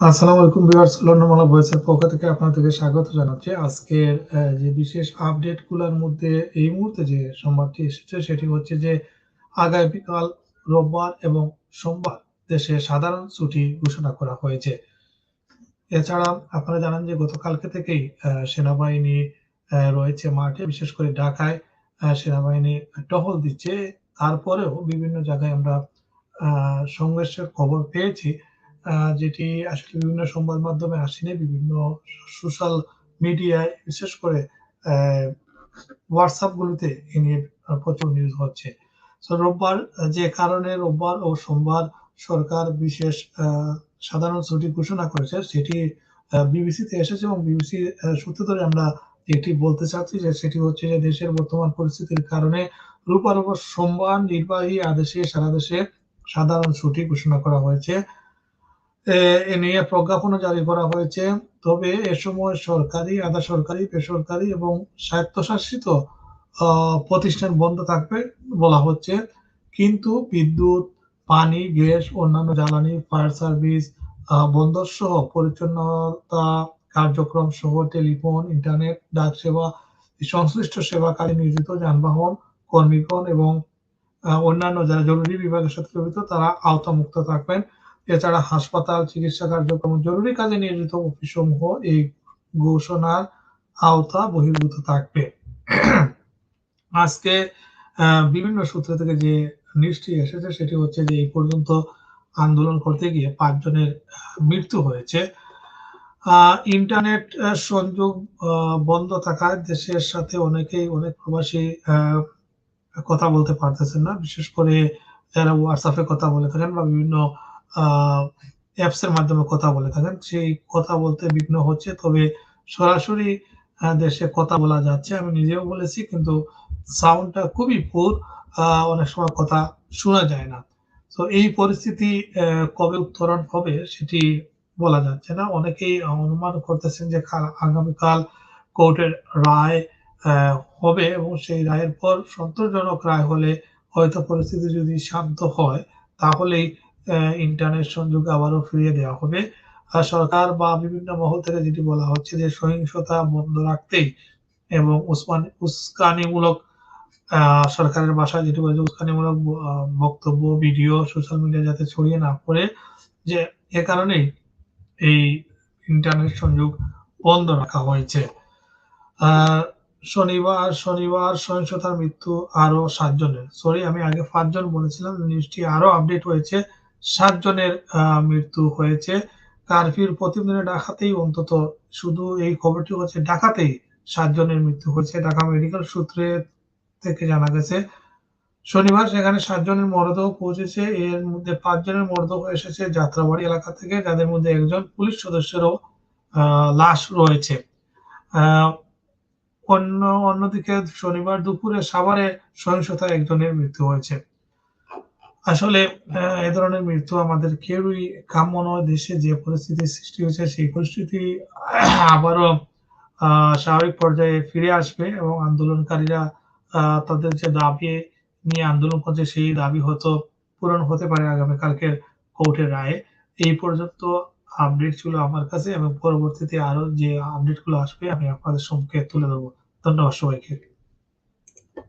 আসসালামু আলাইকুম ভিউয়ার্স, লন্ডনমালা ভয়েসের পক্ষ থেকে আপনাদেরকে স্বাগত জানাচ্ছি। আজকের যে বিশেষ আপডেটগুলোর মধ্যে এই মুহূর্তে যে সংবাদটি এসেছে, সেটি হচ্ছে যে আগামীকাল রোববার এবং সোমবার দেশে সাধারণ ছুটি ঘোষণা করা হয়েছে। এছাড়া আপনারা জানেন যে গতকালকে থেকেই সেনাবাহিনী রয়েছে মাঠে, বিশেষ করে ঢাকায় সেনাবাহিনী টহল দিচ্ছে। তারপরেও বিভিন্ন জায়গায় আমরা সংঘর্ষের খবর পেয়েছি। যেটি আসলে বিভিন্ন সংবাদ মাধ্যমে আসেনি, বিভিন্ন সোশ্যাল মিডিয়ায় বিশেষ করে হোয়াটসঅ্যাপ গুলিতে এ নিয়ে প্রচুর নিউজ হচ্ছে। রোববার যে কারণে রোববার ও সোমবার সরকার বিশেষ সাধারণ ছুটি ঘোষণা করেছে, সেটি বিবিসিতে এসেছে এবং বিবিসি সূত্র ধরে আমরা এটি বলতে চাচ্ছি যে সেটি হচ্ছে যে দেশের বর্তমান পরিস্থিতির কারণে রোববার ও সোমবার নির্বাহী আদেশে সারা দেশে সাধারণ ছুটি ঘোষণা করা হয়েছে। এ- নিয়ে প্রজ্ঞাপনও জারি করা হয়েছে। তবে এ সময় সরকারি, আধা সরকারি, বেসরকারি এবং স্বায়ত্তশাসিত প্রতিষ্ঠান বন্ধ থাকবে বলা হচ্ছে। কিন্তু বিদ্যুৎ, পানি, গ্যাস, অন্যান্য জ্বালানি, ফায়ার সার্ভিস বন্দর সহ পরিচ্ছন্নতা কার্যক্রম সহ টেলিফোন, ইন্টারনেট, ডাক সেবা, সংশ্লিষ্ট সেবাকারী নিয়োজিত যানবাহন, কর্মীগণ এবং অন্যান্য যারা জরুরি বিভাগের সাথে জড়িত, তারা আওতামুক্ত থাকবেন। এছাড়া হাসপাতাল চিকিৎসা কার্যক্রম জরুরি কাজে নিয়োজিত অফিস সমূহ এই ঘোষণার আওতা বহির্ভূত থাকবে। আজকে বিভিন্ন সূত্র থেকে যে নিউজটি এসেছে সেটি হচ্ছে যে এই পর্যন্ত আন্দোলন করতে গিয়ে পাঁচজনের মৃত্যু হয়েছে। ইন্টারনেট সংযোগ বন্ধ থাকায় দেশের সাথে অনেকেই অনেক প্রবাসী কথা বলতে পারতেছেন না। বিশেষ করে যারা হোয়াটসঅ্যাপে কথা বলে থাকেন বা বিভিন্ন অ্যাপস এর মাধ্যমে কথা বলে থাকেন। সেই কথা বলতে বিঘ্ন হচ্ছে, তবে সরাসরি দেশে কথা বলা যাচ্ছে। আমি নিজেও বলেছি, কিন্তু সাউন্ডটা খুবই পুর অনেক সময় কথা শোনা যায় না। তো এই পরিস্থিতি কবে উত্তরণ হবে সেটি বলা যাচ্ছে না। অনেকেই অনুমান করতেছেন যে আগামীকাল কোর্টের রায় হবে এবং সেই রায়ের পর সন্তোষজনক রায় হলে হয়তো পরিস্থিতি যদি শান্ত হয়, তাহলেই ইন্টারনেট সংযোগ আবারও ফিরিয়ে দেওয়া হবে। আর সরকার বা বিভিন্ন মহল থেকে যেটি বলা হচ্ছে যে সহিংসতা বন্ধ রাখতেই এবং উসমান উস্কানিমূলক সরকারের ভাষায় যেটি বলছে উস্কানিমূলক বক্তব্য, ভিডিও সোশ্যাল মিডিয়া যাতে ছড়িয়ে না পড়ে, যে এ কারণেই এই ইন্টারনেট সংযোগ বন্ধ রাখা হয়েছে। শনিবার শনিবার সহিংসতার মৃত্যু আরও সাতজনের। সরি আমি আগে পাঁচজন বলেছিলাম নিউজটি আরও আপডেট হয়েছে। সাতজনের আহ, মৃত্যু হয়েছে। কারফিউর প্রতিদিনে ডাকাতেই অন্তত শুধু এই খবরটি হচ্ছে ডাকাতেই সাতজনের মৃত্যু হয়েছে। ঢাকা মেডিকেল সূত্রে থেকে জানা গেছে শনিবার সেখানে সাতজনের মরদেহ পৌঁছেছে। এর মধ্যে পাঁচজনের মরদেহ এসেছে যাত্রাবাড়ি এলাকা থেকে যাদের মধ্যে একজন পুলিশ সদস্যেরও লাশ রয়েছে। অন্য অন্যদিকে শনিবার দুপুরে সাভারে সহিংসতা একজনের মৃত্যু হয়েছে। আসলে এ ধরনের মৃত্যু আমাদের কেউই কাম্য নয়। দেশে যে পরিস্থিতি সৃষ্টি হয়েছে, সেই পরিস্থিতি আবারও স্বাভাবিক পর্যায়ে ফিরে আসবে এবং আন্দোলনকারীরা তাদের যে দাবি নিয়ে আন্দোলন করছে, সেই দাবি হয়তো পূরণ হতে পারে আগামীকালকের কোর্টের রায়ে। এই পর্যন্ত আপডেট ছিল আমার কাছে এবং পরবর্তীতে আরও যে আপডেটগুলো আসবে, আমি আপনাদের সম্মুখে তুলে ধরবো। ধন্যবাদ সবাইকে।